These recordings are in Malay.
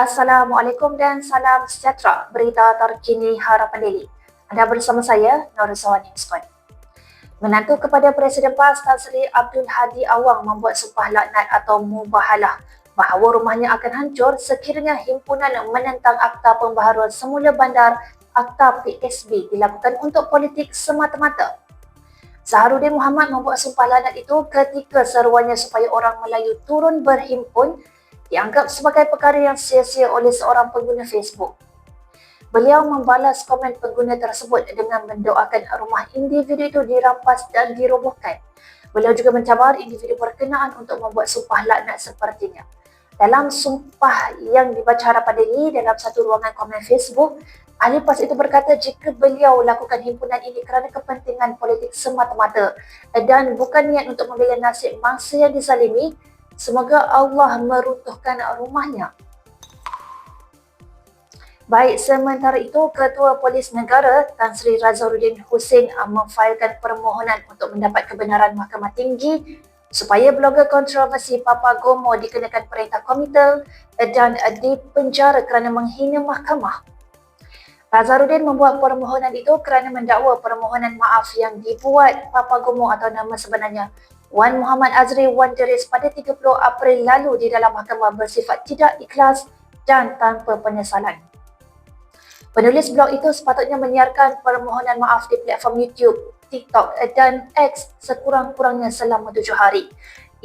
Assalamualaikum dan salam sejahtera. Berita terkini Harapan Daily. Anda bersama saya, Nur Zawan Newscon. Menantu kepada Presiden PAS Tan Sri Abdul Hadi Awang membuat sumpah laknat atau mubahalah bahawa rumahnya akan hancur sekiranya himpunan menentang Akta Pembaharuan Semula Bandar Akta PSB dilakukan untuk politik semata-mata. Zaharudin Muhammad membuat sumpah laknat itu ketika seruannya supaya orang Melayu turun berhimpun dianggap sebagai perkara yang sia-sia oleh seorang pengguna Facebook. Beliau membalas komen pengguna tersebut dengan mendoakan rumah individu itu dirampas dan dirobohkan. Beliau juga mencabar individu berkenaan untuk membuat sumpah laknat sepertinya. Dalam sumpah yang dibaca harapan diri dalam satu ruangan komen Facebook, ahli PAS itu berkata jika beliau lakukan himpunan ini kerana kepentingan politik semata-mata dan bukan niat untuk membela nasib mangsa yang disalimi, Semoga Allah meruntuhkan rumahnya. Baik, sementara itu, Ketua Polis Negara Tan Sri Razaruddin Hussein memfailkan permohonan untuk mendapat kebenaran Mahkamah Tinggi supaya blogger kontroversi Papa Gomo dikenakan perintah komitel dan dipenjara kerana menghina mahkamah. Razaruddin membuat permohonan itu kerana mendakwa permohonan maaf yang dibuat Papa Gomo atau nama sebenarnya Wan Muhammad Azri Wan Deris pada 30 April lalu di dalam mahkamah bersifat tidak ikhlas dan tanpa penyesalan. Penulis blog itu sepatutnya menyiarkan permohonan maaf di platform YouTube, TikTok dan X sekurang-kurangnya selama tujuh hari.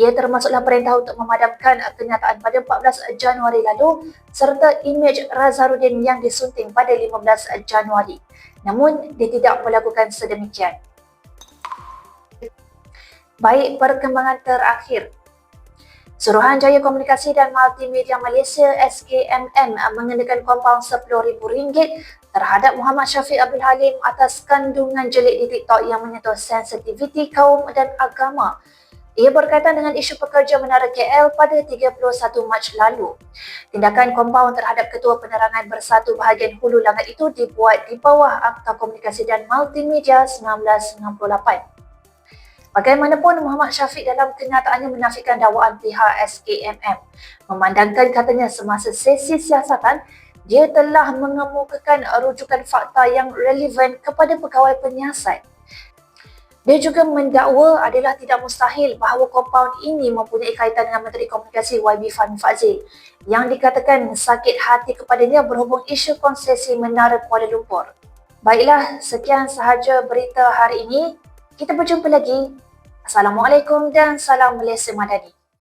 Ia termasuklah perintah untuk memadamkan kenyataan pada 14 Januari lalu serta imej Razarudin yang disunting pada 15 Januari. Namun, dia tidak melakukan sedemikian. Baik perkembangan terakhir. Suruhanjaya Komunikasi dan Multimedia Malaysia SKMM mengenakan kompaun RM10,000 terhadap Muhammad Syafiq Abdul Halim atas kandungan jelik di TikTok yang menyentuh sensitiviti kaum dan agama. Ia berkaitan dengan isu pekerja menara KL pada 31 Mac lalu. Tindakan kompaun terhadap Ketua Penerangan Bersatu Bahagian Hulu Langat itu dibuat di bawah Akta Komunikasi dan Multimedia 1998. Bagaimanapun Muhammad Syafiq dalam kenyataannya menafikan dakwaan pihak SKMM. Memandangkan katanya semasa sesi siasatan, dia telah mengemukakan rujukan fakta yang relevan kepada pegawai penyiasat. Dia juga mendakwa adalah tidak mustahil bahawa kompaun ini mempunyai kaitan dengan Menteri Komunikasi YB Fahmi Fazil yang dikatakan sakit hati kepadanya berhubung isu konsesi Menara Kuala Lumpur. Baiklah, sekian sahaja berita hari ini. Kita berjumpa lagi Assalamualaikum dan salam Malaysia Madani.